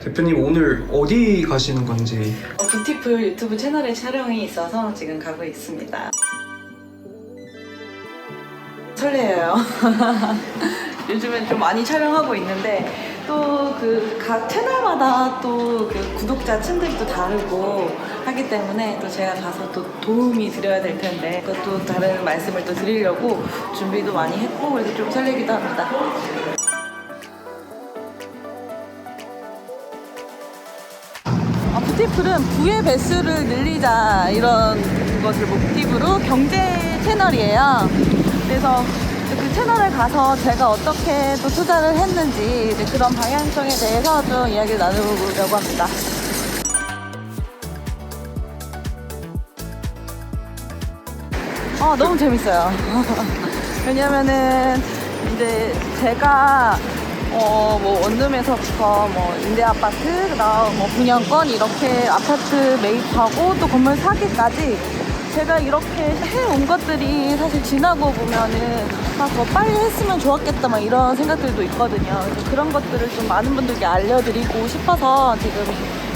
대표님 오늘 어디 가시는 건지 어, 뷰티풀 유튜브 채널에 촬영이 있어서 지금 가고 있습니다. 설레요. 요즘엔 좀 많이 촬영하고 있는데 또 그 각 채널마다 또 그 구독자 층들도 다르고 하기 때문에 또 제가 가서 또 도움이 드려야 될 텐데 그것도 다른 말씀을 또 드리려고 준비도 많이 했고 그래서 좀 설레기도 합니다. 아, 뷰티풀은 부의 배수를 늘리자 이런 것을 목티브로 경제 채널이에요. 그래서 그 채널에 가서 제가 어떻게 또 투자를 했는지 그런 방향성에 대해서 좀 이야기를 나누려고 합니다. 어, 너무 재밌어요. 왜냐면은 이제 제가 어, 뭐 원룸에서부터 뭐 임대 아파트, 그다음 뭐 분양권 이렇게 아파트 매입하고 또 건물 사기까지 제가 이렇게 해온 것들이 사실 지나고 보면은 아, 더 빨리 했으면 좋았겠다 막 이런 생각들도 있거든요. 그래서 그런 것들을 좀 많은 분들께 알려드리고 싶어서 지금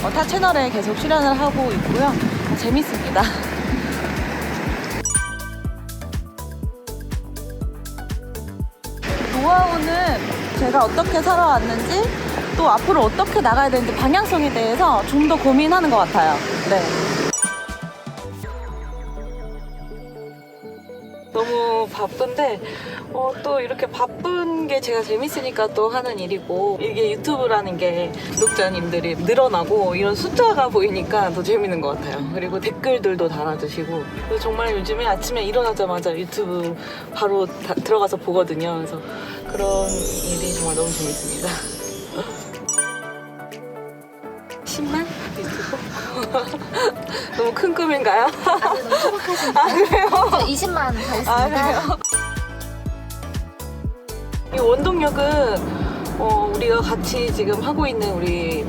어, 타 채널에 계속 출연을 하고 있고요. 어, 재밌습니다. 제가 어떻게 살아왔는지 또 앞으로 어떻게 나가야 되는지 방향성에 대해서 좀 더 고민하는 것 같아요. 네. 바쁜데 어, 또 이렇게 바쁜 게 제가 재밌으니까 또 하는 일이고 이게 유튜브라는 게 구독자님들이 늘어나고 이런 숫자가 보이니까 더 재밌는 것 같아요. 그리고 댓글들도 달아주시고 정말 요즘에 아침에 일어나자마자 유튜브 바로 다- 들어가서 보거든요. 그래서 그런 일이 정말 너무 재밌습니다. 10만 유튜브? 너무 큰 꿈인가요? 아직 너무 소박하신데. 아 그래요? 저 20만 가겠습니다. 아 그래요? 이 원동력은 어, 우리가 같이 지금 하고 있는 우리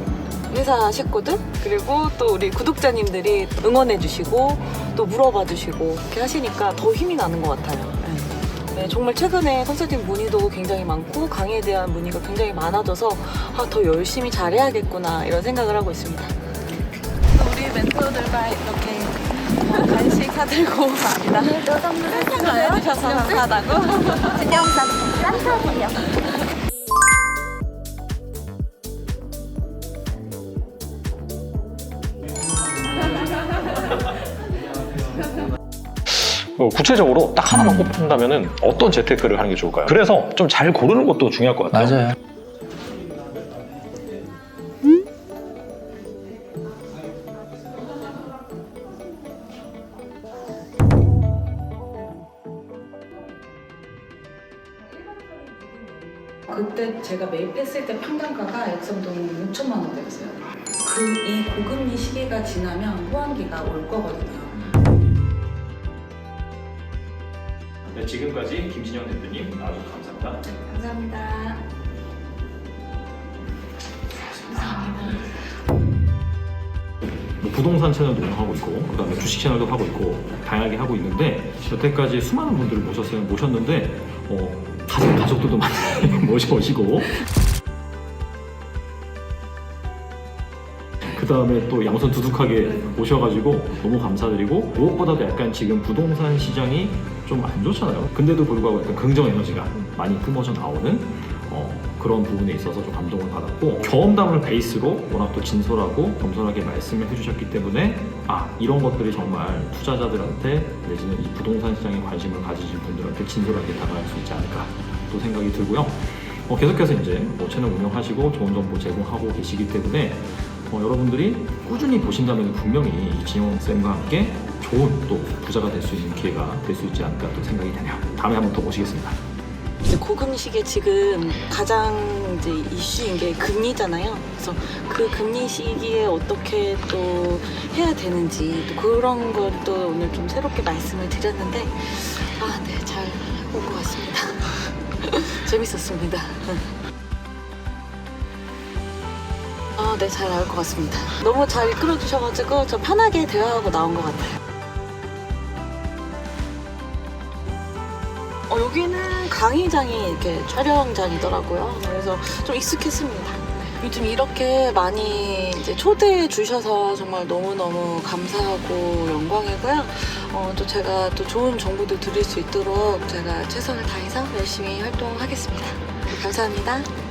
회사 식구들 그리고 또 우리 구독자님들이 응원해 주시고 또 물어봐 주시고 이렇게 하시니까 더 힘이 나는 것 같아요. 네. 네, 정말 최근에 컨설팅 문의도 굉장히 많고 강의에 대한 문의가 굉장히 많아져서 아, 더 열심히 잘해야겠구나 이런 생각을 하고 있습니다. 우리 멘토들과 이렇게 어, 간식 사들고 갑니다. 오늘도 선물을 참여해 주셔서 감사하다고. 진영상 란타고요. 구체적으로 딱 하나만 꼽는다면은 어떤 재테크를 하는 게 좋을까요? 그래서 좀 잘 고르는 것도 중요할 것 같아요. 맞아요. 그때 제가 매입했을 때 평당가가 역삼동 6천만 원대였어요. 그 이 고금리 시기가 지나면 호황기가 올 거거든요. 네, 지금까지 김진영 대표님 아주 감사합니다. 감사합니다. 뭐 부동산 채널도 운영하고 있고 그다음에 주식 채널도 하고 있고 다양하게 하고 있는데 여태까지 수많은 분들을 모셨어요 모셨는데 어, 가족 가족들도 많이 모셔오시고 그 다음에 또 양손 두둑하게 오셔가지고 너무 감사드리고 무엇보다도 약간 지금 부동산 시장이 좀 안 좋잖아요. 근데도 불구하고 약간 긍정 에너지가 많이 뿜어져 나오는 어, 그런 부분에 있어서 좀 감동을 받았고 경험담을 베이스로 워낙 또 진솔하고 겸손하게 말씀을 해주셨기 때문에 아 이런 것들이 정말 투자자들한테 내지는 이 부동산 시장에 관심을 가지신 분들한테 진솔하게 다가갈 수 있지 않을까 또 생각이 들고요. 어, 계속해서 이제 뭐 채널 운영하시고 좋은 정보 제공하고 계시기 때문에 어, 여러분들이 꾸준히 보신다면 분명히 이 진영 쌤과 함께 좋은 또 부자가 될 수 있는 기회가 될 수 있지 않을까 또 생각이 되네요. 다음에 한번 더 모시겠습니다. 고금리 시기에 지금 가장 이제 이슈인 게 금리잖아요. 그래서 그 금리 시기에 어떻게 또 해야 되는지 또 그런 걸또 오늘 좀 새롭게 말씀을 드렸는데 아, 네, 잘 온 것 같습니다. 재밌었습니다. 아, 네, 잘 나올 것 같습니다. 너무 잘 이끌어 주셔가지고 저 편하게 대화하고 나온 것 같아요. 어, 여기는 강의장이 이렇게 촬영장이더라고요. 그래서 좀 익숙했습니다. 요즘 이렇게 많이 초대해 주셔서 정말 너무너무 감사하고 영광이고요. 어, 또 제가 또 좋은 정보도 드릴 수 있도록 제가 최선을 다해서 열심히 활동하겠습니다. 감사합니다.